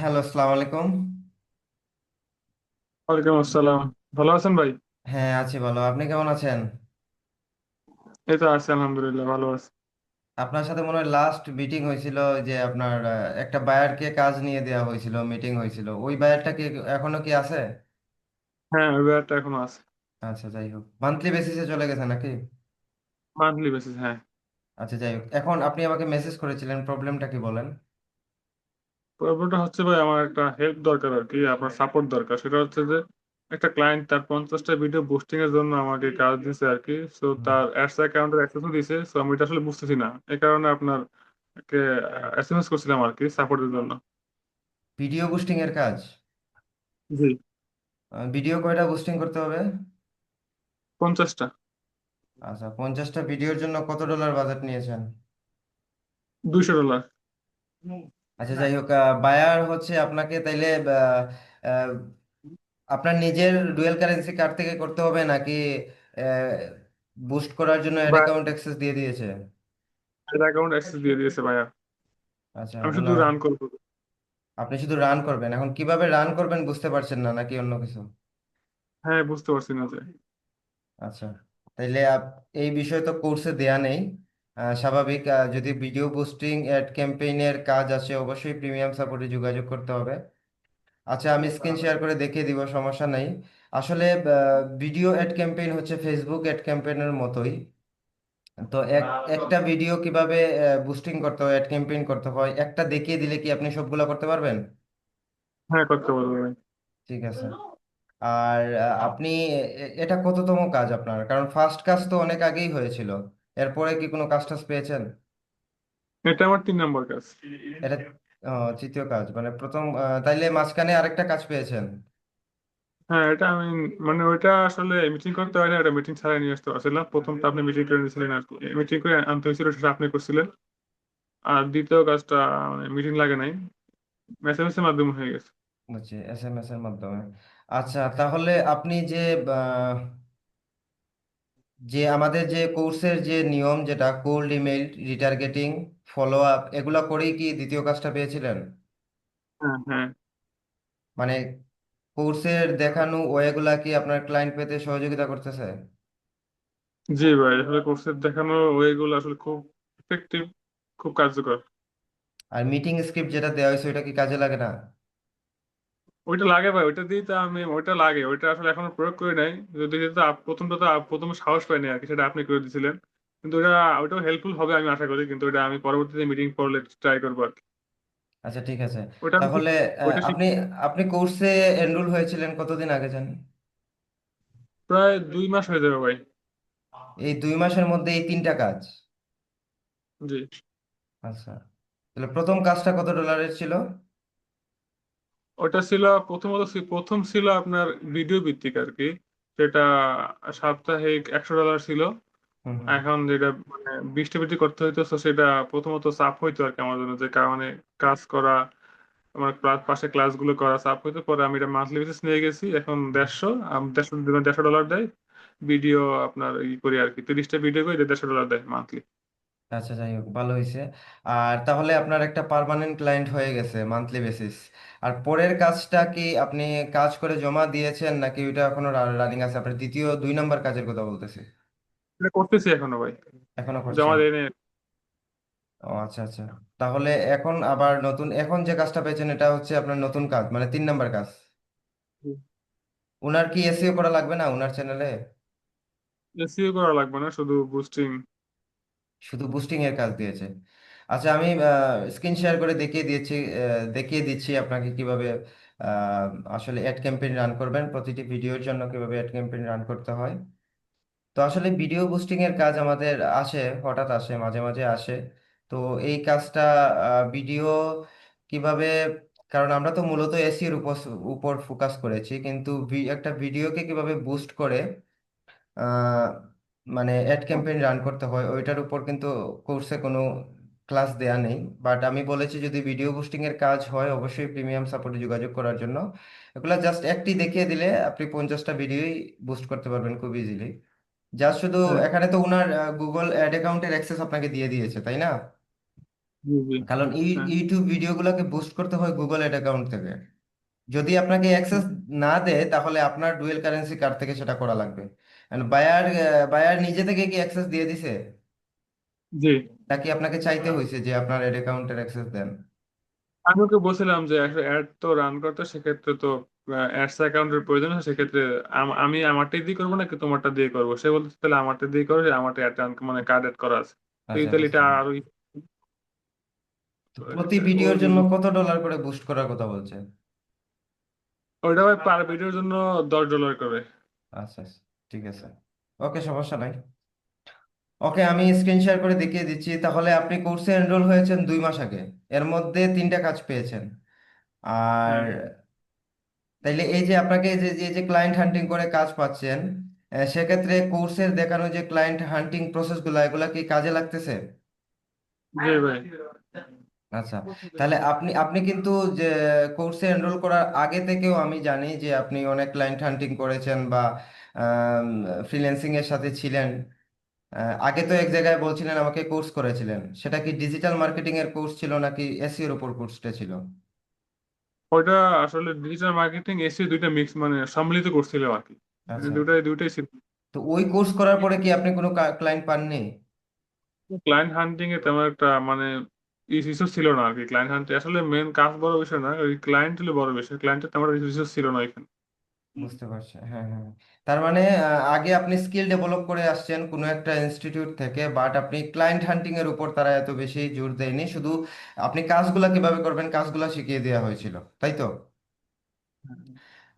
Hello আসসালামু আলাইকুম। ওয়ালাইকুম আসসালাম। ভালো আছেন ভাই? হ্যাঁ আছি ভালো। আপনি কেমন আছেন? এই তো আছি আলহামদুলিল্লাহ ভালো আছি। আপনার সাথে মনে হয় লাস্ট মিটিং হয়েছিল যে আপনার আহ, একটা বায়ারকে কাজ নিয়ে দেওয়া হয়েছিল মিটিং হয়েছিল। ওই বায়ারটা কি এখনও কি আছে? হ্যাঁ ওই ব্যাপারটা এখনও আছে। আচ্ছা যাই হোক। মান্থলি বেসিসে চলে গেছে নাকি? মান্থলি বেসিস হ্যাঁ। আচ্ছা যাই হোক। এখন আপনি আমাকে মেসেজ করেছিলেন প্রবলেমটা কি বলেন? প্রবলেমটা হচ্ছে ভাই আমার একটা হেল্প দরকার আর কি আপনার সাপোর্ট দরকার। সেটা হচ্ছে যে একটা ক্লায়েন্ট তার পঞ্চাশটা ভিডিও বুস্টিং এর জন্য আমাকে কাজ দিছে আর কি সো তার অ্যাডস অ্যাকাউন্টের অ্যাক্সেসও দিছে। সো আমি এটা আসলে বুঝতেছি না। এই কারণে আপনার কে এসএমএস করছিলাম আর কি সাপোর্টের জন্য। ভিডিও বুস্টিং এর কাজ? জি। ভিডিও কয়টা বুস্টিং করতে হবে? পঞ্চাশটা। আচ্ছা পঞ্চাশটা ভিডিওর জন্য কত ডলার বাজেট নিয়েছেন? দুইশো ডলার আচ্ছা যাই হোক বায়ার হচ্ছে আপনাকে তাইলে আপনার নিজের ডুয়েল কারেন্সি কার্ড থেকে করতে হবে নাকি বুস্ট করার জন্য অ্যাড অ্যাকাউন্ট অ্যাক্সেস দিয়ে দিয়েছে? অ্যাকাউন্ট অ্যাক্সেস দিয়ে দিয়েছে ভাইয়া। আচ্ছা আমি শুধু রান করব। আপনি শুধু রান করবেন। এখন কীভাবে রান করবেন বুঝতে পারছেন না নাকি অন্য কিছু? হ্যাঁ বুঝতে পারছি না যে। আচ্ছা তাইলে এই বিষয়ে তো কোর্সে দেয়া নেই। স্বাভাবিক যদি ভিডিও বুস্টিং অ্যাড ক্যাম্পেইনের কাজ আসে অবশ্যই প্রিমিয়াম সাপোর্টে যোগাযোগ করতে হবে। আচ্ছা আমি স্ক্রিন শেয়ার করে দেখিয়ে দিব সমস্যা নাই। আসলে ভিডিও অ্যাড ক্যাম্পেইন হচ্ছে ফেসবুক অ্যাড ক্যাম্পেইনের মতোই। তো এক একটা ভিডিও কীভাবে বুস্টিং করতে হয় অ্যাড ক্যাম্পেইন করতে হয় একটা দেখিয়ে দিলে কি আপনি সবগুলা করতে পারবেন? হ্যাঁ করতে পারব ভাই। ঠিক আছে। আর আপনি এটা কততম কাজ আপনার? কারণ ফার্স্ট কাজ তো অনেক আগেই হয়েছিল। এরপরে কি কোনো কাজ টাজ পেয়েছেন? এটা আমার তিন নম্বর কাজ। এটা আহ, তৃতীয় কাজ মানে প্রথম তাইলে মাঝখানে আরেকটা কাজ পেয়েছেন। হ্যাঁ এটা আমি মানে ওইটা আসলে মিটিং করতে হয় না এটা মিটিং ছাড়াই নিয়ে আসতে পারছিলাম প্রথমটা আপনি মিটিং করে নিয়েছিলেন আর মিটিং করে আনতে হয়েছিল সেটা আপনি করছিলেন। আর দ্বিতীয় কাজটা মানে মিটিং লাগে নাই। মেসেজ এর মাধ্যমে হয়ে গেছে। বুঝছি এস এম এস এর মাধ্যমে। আচ্ছা তাহলে আপনি যে আহ, যে আমাদের যে কোর্সের যে নিয়ম যেটা cold email retargeting follow up এগুলা করেই কি দ্বিতীয় কাজটা পেয়েছিলেন? হ্যাঁ হ্যাঁ মানে কোর্সের দেখানো ওয়েগুলা কি আপনার ক্লায়েন্ট পেতে সহযোগিতা করতেছে? জি ভাই আসলে কোর্সের দেখানো ওয়েগুলো আসলে খুব ইফেক্টিভ খুব কার্যকর। আর মিটিং স্ক্রিপ্ট যেটা দেওয়া হয়েছে ওটা কি কাজে লাগে না? ওইটা লাগে ভাই ওইটা দিয়ে তো আমি ওইটা লাগে ওইটা আসলে এখনও প্রয়োগ করি নাই। যদি আপ- প্রথমটা তো প্রথমে সাহস পাইনি আর কি সেটা আপনি করে দিয়েছিলেন কিন্তু ওটা ওইটাও হেল্পফুল হবে আমি আশা করি কিন্তু ওটা আমি পরবর্তীতে মিটিং করলে ট্রাই করব আর কি। আচ্ছা ঠিক আছে। আমি তাহলে শিখ- আপনি আপনি কোর্সে এনরোল হয়েছিলেন কতদিন আগে জানেন? প্রায় দুই মাস হয়ে যাবে ভাই। এই দুই মাসের মধ্যে এই তিনটা কাজ? জি। আচ্ছা। তাহলে প্রথম কাজটা কত ডলারের ছিল? ওটা ছিল প্রথমত প্রথম ছিল আপনার ভিডিও ভিত্তিক আর কি সেটা সাপ্তাহিক একশো ডলার ছিল। এখন যেটা মানে বিশটা ভিত্তি করতে হইতো সেটা প্রথমত চাপ হইতো আর কি আমার জন্য যে কারণে কাজ করা আমার ক্লাস পাশে ক্লাসগুলো করা চাপ হইতো। পরে আমি এটা মান্থলি বেসিস নিয়ে গেছি এখন দেড়শো দেড়শো দেড়শো ডলার দেয়। ভিডিও আপনার ই করি আর কি তিরিশটা ভিডিও করি দেড়শো ডলার দেয় মান্থলি আচ্ছা যাই হোক ভালো হয়েছে আর তাহলে আপনার একটা পার্মানেন্ট ক্লায়েন্ট হয়ে গেছে মান্থলি বেসিস আর পরের কাজটা কি আপনি কাজ করে জমা দিয়েছেন নাকি ওইটা এখনও রানিং আছে? আপনার দ্বিতীয় দুই নাম্বার কাজের কথা বলতেছি। এটা করতেছি এখনও ভাই। এখনও জমা করছেন? দেয় নাই ও আচ্ছা আচ্ছা। তাহলে এখন আবার নতুন এখন যে কাজটা পেয়েছেন এটা হচ্ছে আপনার নতুন কাজ মানে তিন নাম্বার কাজ। উনার কি এসইও করা লাগবে না? উনার চ্যানেলে এসইও করা লাগবে না শুধু বুস্টিং শুধু বুস্টিং এর কাজ দিয়েছে। আচ্ছা আমি স্ক্রিন শেয়ার করে দেখিয়ে দিয়েছি দেখিয়ে দিচ্ছি আপনাকে কীভাবে আসলে অ্যাড ক্যাম্পেইন রান করবেন, প্রতিটি ভিডিওর জন্য কীভাবে অ্যাড ক্যাম্পেইন রান করতে হয়। তো আসলে ভিডিও বুস্টিং এর কাজ আমাদের আসে, হঠাৎ আসে, মাঝে মাঝে আসে। তো এই কাজটা ভিডিও কীভাবে, কারণ আমরা তো মূলত এসির উপর উপর ফোকাস করেছি, কিন্তু একটা ভিডিওকে কীভাবে বুস্ট করে মানে অ্যাড ক্যাম্পেইন রান করতে হয় ওইটার উপর কিন্তু কোর্সে কোনো ক্লাস দেয়া নেই। বাট আমি বলেছি যদি ভিডিও বুস্টিং এর কাজ হয় অবশ্যই প্রিমিয়াম সাপোর্টে যোগাযোগ করার জন্য। এগুলা জাস্ট একটি দেখিয়ে দিলে আপনি পঞ্চাশটা ভিডিওই বুস্ট করতে পারবেন খুব ইজিলি জাস্ট শুধু হ্যাঁ এখানে তো ওনার গুগল অ্যাড অ্যাকাউন্টের অ্যাক্সেস আপনাকে দিয়ে দিয়েছে তাই না? কারণ এই হ্যাঁ। ইউটিউব ভিডিওগুলোকে বুস্ট করতে হয় গুগল অ্যাড অ্যাকাউন্ট থেকে। যদি আপনাকে অ্যাক্সেস না দেয় তাহলে আপনার ডুয়েল কারেন্সি কার্ড থেকে সেটা করা লাগবে। বায়ার বায়ার নিজে থেকে কি অ্যাক্সেস দিয়ে দিছে? জি। নাকি আপনাকে চাইতে হয়েছে যে আপনার এড অ্যাকাউন্টের অ্যাক্সেস দেন? আমি ওকে বলছিলাম যে অ্যাড তো রান করতে সেক্ষেত্রে তো অ্যাডস অ্যাকাউন্টের প্রয়োজন হয় সেক্ষেত্রে আমি আমারটাই দিয়ে করব নাকি তোমারটা দিয়ে করব? সে বলতে তাহলে আমারটা দিয়ে করো আমারটা অ্যাড মানে কার্ড অ্যাড করা আছে। তো আচ্ছা তাহলে এটা পারলাম। আরও প্রতি ভিডিওর জন্য কত ডলার করে বুস্ট করার কথা বলছেন? ওইটা ভাই পার ভিডিওর জন্য দশ ডলার করে। আচ্ছা আচ্ছা, ঠিক আছে। ওকে সমস্যা নাই। ওকে আমি স্ক্রিন শেয়ার করে দেখিয়ে দিচ্ছি। তাহলে আপনি কোর্সে এনরোল হয়েছেন দুই মাস আগে। এর মধ্যে তিনটা কাজ পেয়েছেন। আর তাইলে এই যে আপনাকে যে যে যে ক্লায়েন্ট হান্টিং করে কাজ পাচ্ছেন সেক্ষেত্রে কোর্সের দেখানো যে ক্লায়েন্ট হান্টিং প্রসেসগুলো এগুলা কি কাজে লাগতেছে? জি ভাই। আচ্ছা তাহলে আপনি আপনি কিন্তু যে কোর্সে এনরোল করার আগে থেকেও আমি জানি যে আপনি অনেক ক্লায়েন্ট হান্টিং করেছেন বা ফ্রিল্যান্সিং এর সাথে ছিলেন। আগে তো এক জায়গায় বলছিলেন আমাকে কোর্স করেছিলেন। সেটা কি ডিজিটাল মার্কেটিং এর কোর্স ছিল নাকি এসইও এর উপর কোর্সটা ছিল? ওইটা আসলে ডিজিটাল মার্কেটিং এসে দুইটা মিক্স মানে সম্মিলিত করছিলাম আর কি। আচ্ছা। দুটাই দুইটাই ছিল। তো ওই কোর্স করার পরে কি আপনি কোনো ক্লায়েন্ট পাননি? ক্লায়েন্ট হান্টিং এ তেমন একটা মানে ছিল না আর কি। ক্লায়েন্ট হান্টিং আসলে মেন কাজ বড় বিষয় না ওই ক্লায়েন্ট হলো বড় বিষয়। ক্লায়েন্টের তেমন ছিল না এখানে বুঝতে পারছি হ্যাঁ হ্যাঁ। হ্যাঁ। তার মানে আহ, আগে আপনি স্কিল ডেভেলপ করে আসছেন কোনো একটা ইনস্টিটিউট থেকে বাট আপনি ক্লায়েন্ট হান্টিং এর উপর তারা এত বেশি জোর দেয়নি। শুধু আপনি কাজগুলা কীভাবে করবেন কাজগুলা শিখিয়ে দেওয়া হয়েছিল তাই তো?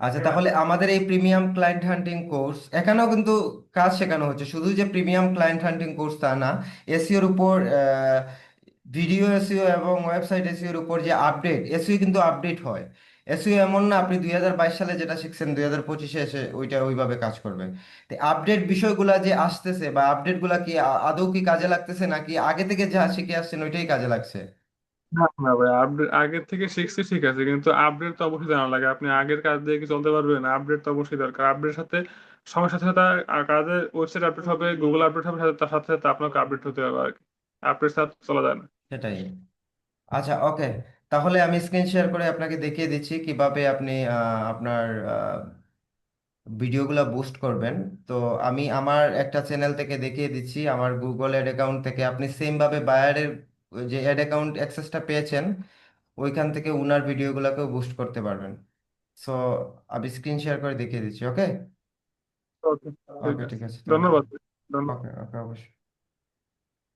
আচ্ছা তাহলে আমাদের এই প্রিমিয়াম ক্লায়েন্ট হান্টিং কোর্স এখানেও কিন্তু কাজ শেখানো হচ্ছে। শুধু যে প্রিমিয়াম ক্লায়েন্ট হান্টিং কোর্স তা না এসইওর উপর ভিডিও এসইও এবং ওয়েবসাইট এসইওর উপর যে আপডেট এসইও কিন্তু আপডেট হয়। এসইও এমন না আপনি দুই হাজার বাইশ সালে যেটা শিখছেন দুই হাজার পঁচিশে এসে ওইটা ওইভাবে কাজ করবে। তো আপডেট বিষয়গুলা যে আসতেছে বা আপডেটগুলা কি আদৌ কি কাজে লাগতেছে নাকি আগে থেকে যা শিখে আসছেন ওইটাই কাজে লাগছে? না না ভাই আপডেট আগের থেকে শিখছি ঠিক আছে কিন্তু আপডেট তো অবশ্যই জানা লাগে। আপনি আগের কাজ দিয়ে কি চলতে পারবেন? আপডেট তো অবশ্যই দরকার। আপডেটের সাথে সময়ের সাথে সাথে কাজের ওয়েবসাইট আপডেট হবে গুগল আপডেট হবে সাথে তার সাথে সাথে আপনাকে আপডেট হতে হবে আর কি। আপডেট সাথে চলা যায় না। সেটাই। আচ্ছা ওকে তাহলে আমি স্ক্রিন শেয়ার করে আপনাকে দেখিয়ে দিচ্ছি কীভাবে আপনি আপনার ভিডিওগুলো বুস্ট করবেন। তো আমি আমার একটা চ্যানেল থেকে দেখিয়ে দিচ্ছি আমার গুগল অ্যাড অ্যাকাউন্ট থেকে। আপনি সেম ভাবে বায়ারের যে অ্যাড অ্যাকাউন্ট অ্যাক্সেসটা পেয়েছেন ওইখান থেকে উনার ভিডিওগুলোকেও বুস্ট করতে পারবেন। সো আমি স্ক্রিন শেয়ার করে দেখিয়ে দিচ্ছি ওকে ওকে ঠিক ওকে আছে ঠিক আছে ধন্যবাদ। ধন্যবাদ। ওকে ওকে অবশ্যই।